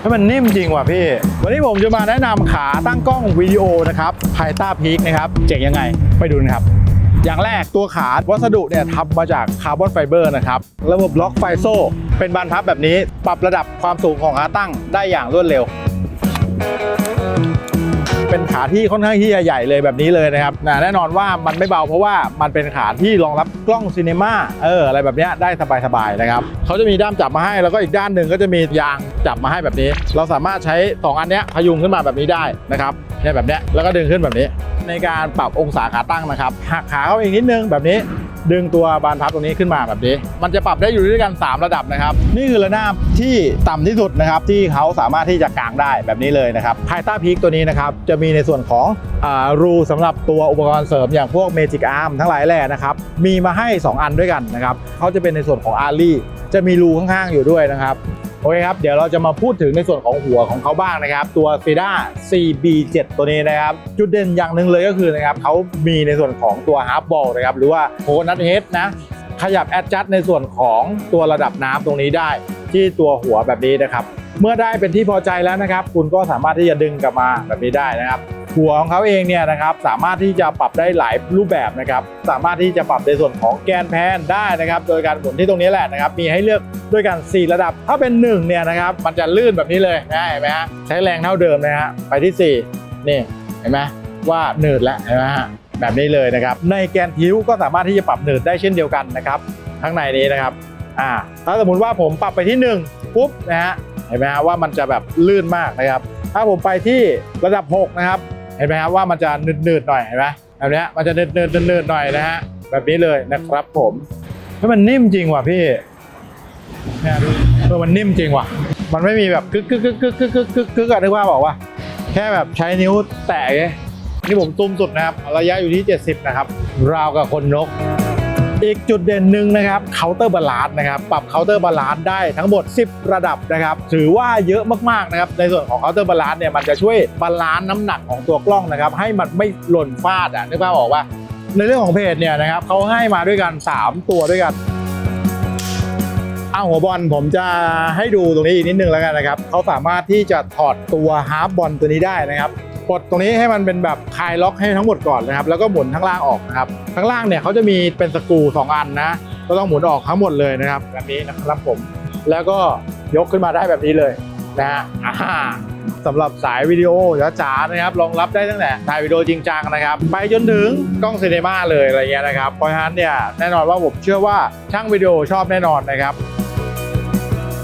ให้มันนิ่มจริงว่ะพี่ วันนี้ผมจะมาแนะนำขาตั้งกล้องวิดีโอนะครับไฮต้าพีคนะครับ เจ๋งยังไง ไปดูนะครับ อย่างแรกตัวขาวัสดุเนี่ยทำมาจากคาร์บอนไฟเบอร์นะครับ ระบบล็อกไฟโซ่ เป็นบานพับแบบนี้ ปรับระดับความสูงของขาตั้งได้อย่างรวดเร็ว ขาที่ค่อนข้างที่จะใหญ่เลยแบบนี้เลยนะครับนะแน่นอนว่ามันไม่เบาเพราะว่ามันเป็นขาที่รองรับกล้องซีเนมาเอออะไรแบบนี้ได้สบายๆนะครับเขาจะมีด้ามจับมาให้แล้วก็อีกด้านหนึ่งก็จะมียางจับมาให้แบบนี้ เราสามารถใช้สองอันนี้พยุงขึ้นมาแบบนี้ได้นะครับเนี่ยแบบนี้แล้วก็ดึงขึ้นแบบนี้ ในการปรับองศาขาตั้งนะครับหักขาเข้าอีกนิดนึงแบบนี้ ดึงตัวบานพับตรงนี้ขึ้นมาแบบนี้ มันจะปรับได้อยู่ด้วยกัน 3 ระดับนะครับ นี่คือระนาบที่ต่ำที่สุดนะครับที่เขาสามารถที่จะกางได้แบบนี้เลยนะครับภายใต้พีคตัวนี้นะครับจะมีในส่วนของอรูสำหรับตัวอุปกรณ์เสริมอย่างพวกเมจิกอาร์มทั้งหลายแหล่นะครับมีมาให้ 2 อันด้วยกันนะครับเขาจะเป็นในส่วนของอาร์ลี่จะมีรูข้างๆอยู่ด้วยนะครับ โอเคครับ เดี๋ยวเราจะมาพูดถึงในส่วนของหัวของเขาบ้างนะครับ ตัว f i d a CB7 ตัวนี้นะครับ จุดเด่นอย่างหนึ่งเลยก็คือนะครับเขามีในส่วนของตัว Half Ball นะครับ หรือว่าโ o นัทเฮดนะ ขยับแอดจัดในส่วนของตัวระดับน้ำตรงนี้ได้ ที่ตัวหัวแบบนี้นะครับ เมื่อได้เป็นที่พอใจแล้วนะครับ คุณก็สามารถที่จะดึงกลับมาแบบนี้ได้นะครับ หัวของเขาเองเนี่ยนะครับสามารถที่จะปรับได้หลายรูปแบบนะครับสามารถที่จะปรับในส่วนของแกนแพนได้นะครับโดยการหมุนที่ตรงนี้แหละนะครับมีให้เลือกด้วยกัน 4 ระดับ ถ้าเป็น1เนี่ยนะครับมันจะลื่นแบบนี้เลยนะเห็นไหมฮะใช้แรงเท่าเดิมนะฮะไปที่ 4 นี่เห็นไหมว่าหนืดแล้วเห็นไหมฮะแบบนี้เลยนะครับในแกนทิ้วก็สามารถที่จะปรับหนืดได้เช่นเดียวกันนะครับข้างในนี้นะครับอ่าถ้าสมมติว่าผมปรับไปที่1ปุ๊บนะฮะเห็นไหมฮะว่ามันจะแบบลื่นมากนะครับถ้าผมไปที่ระดับ 6 นะครับ เห็นไหมครับว่ามันจะหนืดๆหน่อยเห็นไหมแบบนี้มันจะหนืดๆหนืดๆหน่อยนะฮะแบบนี้เลยนะครับผมให้มันนิ่มจริงว่ะพี่เนี่ยดูเออมันนิ่มจริงว่ะ มันไม่มีแบบกึกกึกกึกกึกกึกกึกกึกกึกอะนึกว่าบอกว่า แค่แบบใช้นิ้วแตะไงนี่ผมซูมสุดนะครับ ระยะอยู่ที่ 70 นะครับ ราวกับคนนก อีกจุดเด่นหนึ่งนะครับเคาน์เตอร์บาลานซ์นะครับปรับเคาน์เตอร์บาลานซ์ได้ทั้งหมด 10 ระดับนะครับถือว่าเยอะมากๆนะครับในส่วนของเคาน์เตอร์บาลานซ์เนี่ยมันจะช่วยบาลานซ์น้ำหนักของตัวกล้องนะครับให้มันไม่หล่นฟาดอะนึกภาพออกว่าในเรื่องของเพจเนี่ยนะครับเขาให้มาด้วยกัน 3 ตัวด้วยกันเอาหัวบอลผมจะให้ดูตรงนี้อีกนิดนึงแล้วกันนะครับเขาสามารถที่จะถอดตัวฮาร์ฟบอลตัวนี้ได้นะครับ ปลดตรงนี้ให้มันเป็นแบบคลายล็อกให้ทั้งหมดก่อนนะครับ แล้วก็หมุนข้งล่างออกนะครับข้งล่างเนี่ยเขาจะมีเป็นสกรูสองอันนะ ก็ต้องหมุนออกทั้งหมดเลยนะครับแบบนี้นะครับผม แล้วก็ยกขึ้นมาได้แบบนี้เลยนะฮะสำหรับสายวิดีโอจ๋าๆนะครับรองรับได้ตั้งแต่ถ่ายวิดีโอจริงจังนะครับ ไปจนถึงกล้องซีเนมาเลยอะไรเงี้ยนะครับเพราะฉะนั้นเนี่ยแน่นอนว่าผมเชื่อว่าช่างวิดีโอชอบแน่นอนนะครับ